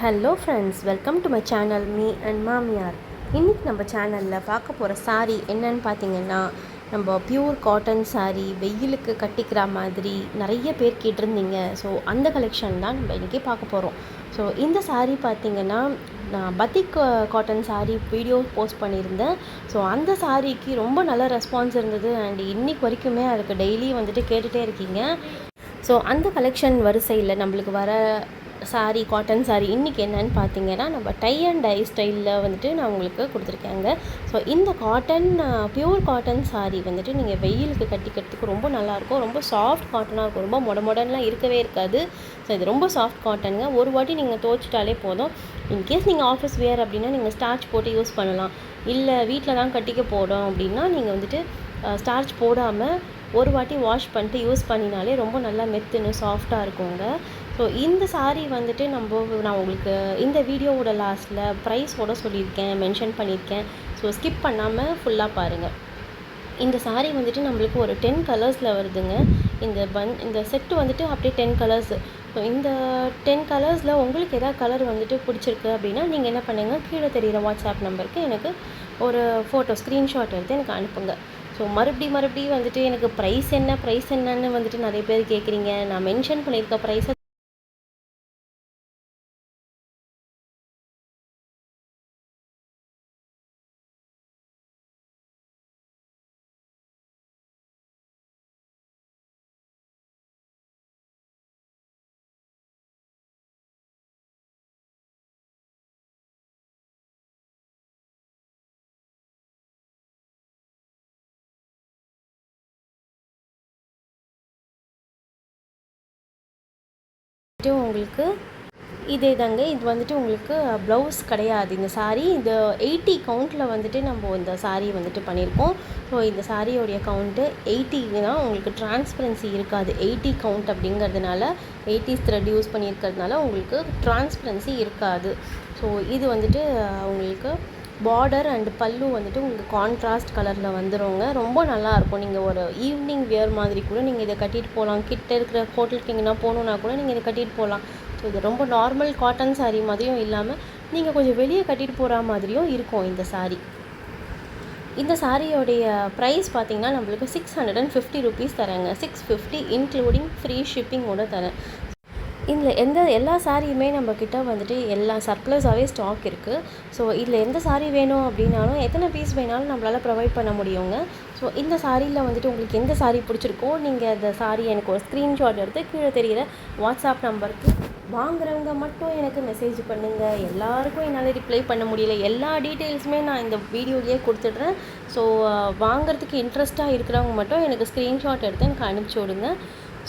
Hello friends welcome to my channel me and மாமியார். இன்றைக்கி நம்ம சேனலில் பார்க்க போகிற சாரீ என்னன்னு பார்த்தீங்கன்னா நம்ம பியூர் காட்டன் சாரீ வெயிலுக்கு கட்டிக்கிற மாதிரி நிறைய பேர் கேட்டிருந்தீங்க. ஸோ அந்த கலெக்ஷன் தான் நம்ம இன்றைக்கி பார்க்க போகிறோம் ஸோ இந்த சாரீ பார்த்தீங்கன்னா நான் batik cotton sari video post பண்ணியிருந்தேன். ஸோ அந்த சாரீக்கு ரொம்ப நல்ல ரெஸ்பான்ஸ் இருந்தது. அண்ட் இன்றைக்கு வரைக்குமே அதுக்கு டெய்லி வந்துட்டு கேட்டுகிட்டே இருக்கீங்க. ஸோ அந்த கலெக்ஷன் வரிசையில் நம்மளுக்கு வர saree காட்டன் சாரீ இன்றைக்கி என்னன்னு பார்த்தீங்கன்னா நம்ம டை அண்ட் டை ஸ்டைலில் வந்துட்டு நான் உங்களுக்கு கொடுத்துருக்கேங்க. ஸோ இந்த காட்டன் பியூர் காட்டன் சாரீ வந்துட்டு நீங்கள் வெயிலுக்கு கட்டிக்கிறதுக்கு ரொம்ப நல்லாயிருக்கும். ரொம்ப சாஃப்ட் காட்டனாக இருக்கும். ரொம்ப மொட மொடன்லாம் இருக்கவே இருக்காது. ஸோ இது ரொம்ப சாஃப்ட் காட்டனுங்க ஒரு வாட்டி நீங்கள் துவச்சிட்டாலே போதும். இன்கேஸ் நீங்கள் ஆஃபீஸ் வேர் அப்படின்னா நீங்கள் ஸ்டார்ச் போட்டு யூஸ் பண்ணலாம். இல்லை வீட்டில் தான் கட்டிக்க போகிறோம் அப்படின்னா நீங்கள் வந்துட்டு ஸ்டார்ச் போடாமல் ஒரு வாட்டி வாஷ் பண்ணிட்டு யூஸ் பண்ணினாலே ரொம்ப நல்லா மெத்துன்னு சாஃப்டாக இருக்குங்க. ஸோ இந்த சாரீ வந்துட்டு நம்ம நான் உங்களுக்கு இந்த வீடியோவோட லாஸ்ட்டில் ப்ரைஸோட சொல்லியிருக்கேன் மென்ஷன் பண்ணியிருக்கேன். ஸோ ஸ்கிப் பண்ணாமல் ஃபுல்லாக பாருங்கள் இந்த சாரீ வந்துட்டு நம்மளுக்கு ஒரு டென் கலர்ஸில் வருதுங்க. இந்த பன் இந்த செட்டு வந்துட்டு அப்படியே டென் கலர்ஸ் ஸோ இந்த டென் கலர்ஸில் உங்களுக்கு எதாவது கலர் வந்துட்டு பிடிச்சிருக்கு அப்படின்னா நீங்கள் என்ன பண்ணுங்கள் கீழே தெரிகிற வாட்ஸ்அப் நம்பருக்கு எனக்கு ஒரு ஃபோட்டோ ஸ்க்ரீன்ஷாட் எடுத்து எனக்கு அனுப்புங்க. ஸோ மறுபடி மறுபடியும் வந்துட்டு எனக்கு ப்ரைஸ் என்ன ப்ரைஸ் என்னன்னு வந்துட்டு நிறைய பேர் கேட்குறீங்க. நான் மென்ஷன் பண்ணியிருக்க ப்ரைஸை வந்துட்டு உங்களுக்கு இதே தாங்க இது வந்துட்டு உங்களுக்கு ப்ளவுஸ் கிடையாது. இந்த சாரீ இந்த எயிட்டி கவுண்ட்டில் வந்துட்டு நம்ம இந்த சாரீ வந்துட்டு பண்ணியிருக்கோம் ஸோ இந்த சாரியோடைய கவுண்ட்டு எயிட்டி தான் உங்களுக்கு டிரான்ஸ்பரன்சி இருக்காது. எயிட்டி கவுண்ட் அப்படிங்கிறதுனால எயிட்டிஸ் த்ரெட் யூஸ் பண்ணியிருக்கிறதுனால உங்களுக்கு டிரான்ஸ்பரன்சி இருக்காது. ஸோ இது வந்துட்டு உங்களுக்கு பார்டர் அண்ட் பல்லு வந்துட்டு உங்களுக்கு கான்ட்ராஸ்ட் கலரில் வந்துருங்க. ரொம்ப நல்லாயிருக்கும். நீங்கள் ஒரு ஈவினிங் வியர் மாதிரி கூட நீங்கள் இதை கட்டிட்டு போகலாம். கிட்ட இருக்கிற ஹோட்டலுக்கு எங்கன்னா போகணுன்னா கூட நீங்கள் இதை கட்டிட்டு போகலாம். ஸோ இது ரொம்ப நார்மல் காட்டன் சாரீ மாதிரியும் இல்லாமல் நீங்கள் கொஞ்சம் வெளியே கட்டிட்டு போகிற மாதிரியும் இருக்கும் இந்த சாரீ இந்த சாரியோடைய ப்ரைஸ் பார்த்தீங்கன்னா நம்மளுக்கு six hundred and fifty rupees தரேங்க. சிக்ஸ் ஃபிஃப்டி இன்க்ளூடிங் ஃப்ரீ ஷிப்பிங்கோடு தரேன். இதில் எந்த எல்லா சாரியுமே நம்ம வந்துட்டு எல்லா சர்ப்ளஸாகவே ஸ்டாக் இருக்குது ஸோ இதில் எந்த சாரீ வேணும் அப்படின்னாலும் எத்தனை பீஸ் வேணாலும் நம்மளால் ப்ரொவைட் பண்ண முடியுங்க. ஸோ இந்த சாரியில் வந்துட்டு உங்களுக்கு எந்த சாரீ பிடிச்சிருக்கோ நீங்கள் அந்த சாரீ எனக்கு ஒரு ஸ்க்ரீன்ஷாட் எடுத்து கீழே தெரிகிற வாட்ஸ்அப் நம்பருக்கு வாங்குறவங்க மட்டும் எனக்கு மெசேஜ் பண்ணுங்கள் எல்லாருக்கும் என்னால் ரிப்ளை பண்ண முடியல. எல்லா டீட்டெயில்ஸுமே நான் இந்த வீடியோலேயே கொடுத்துட்றேன். ஸோ வாங்குறதுக்கு இன்ட்ரெஸ்ட்டாக இருக்கிறவங்க மட்டும் எனக்கு ஸ்க்ரீன்ஷாட் எடுத்து எனக்கு அனுப்பிச்சி விடுங்க.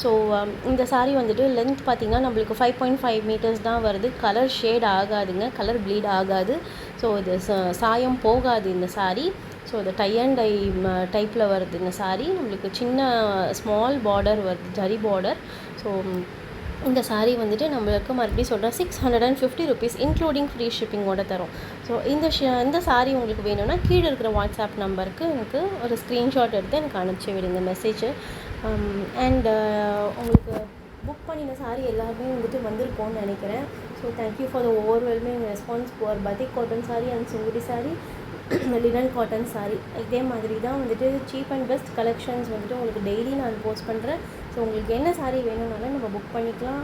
ஸோ um, இந்த சாரீ வந்துட்டு லென்த் பார்த்திங்கன்னா நம்மளுக்கு ஃபைவ் பாயிண்ட் ஃபைவ் மீட்டர்ஸ் தான் வருது. கலர் ஷேட் ஆகாதுங்க. கலர் ப்ளீட் ஆகாது. ஸோ இது ச- சாயம் போகாது இந்த சாரீ ஸோ இது டை அண்ட் டை டைப்பில் வருது இந்த சாரீ நம்மளுக்கு சின்ன ஸ்மால் பார்டர் வருது. ஜரி பார்டர் ஸோ இந்த சாரீ வந்துட்டு நம்மளுக்கு மறுபடியும் சொல்கிறேன் six hundred and fifty rupees including free ஷிப்பிங்கோட தரும். ஸோ இந்த ஷ இந்த சாரீ உங்களுக்கு வேணும்னா கீழே இருக்கிற வாட்ஸ்அப் நம்பருக்கு எனக்கு ஒரு ஸ்க்ரீன்ஷாட் எடுத்து எனக்கு அனுப்பிச்சி விடுங்க மெசேஜ் Um, அண்ட் uh, உங்களுக்கு புக் பண்ணின saree எல்லாருமே வந்துட்டு வந்திருக்கோன்னு நினைக்கிறேன். So thank you for the overwhelming response for batik cotton saree and Sungudi saree linen cotton saree. இதே மாதிரி தான் வந்துட்டு சீப் அண்ட் பெஸ்ட் கலெக்ஷன்ஸ் வந்துட்டு உங்களுக்கு டெய்லி நான் போஸ்ட் பண்ணுறேன் ஸோ உங்களுக்கு என்ன saree வேணும்னாலும் நம்ம புக் பண்ணிக்கலாம்.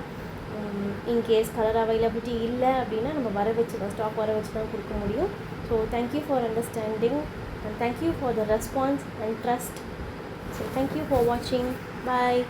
இன்கேஸ் கலர் அவைலபிலிட்டி இல்லை அப்படின்னா நம்ம வர வச்சு தான் ஸ்டாக் வர வச்சு தான் கொடுக்க முடியும். So thank you for understanding and thank you for the response and trust so thank you for வாட்சிங் பாய்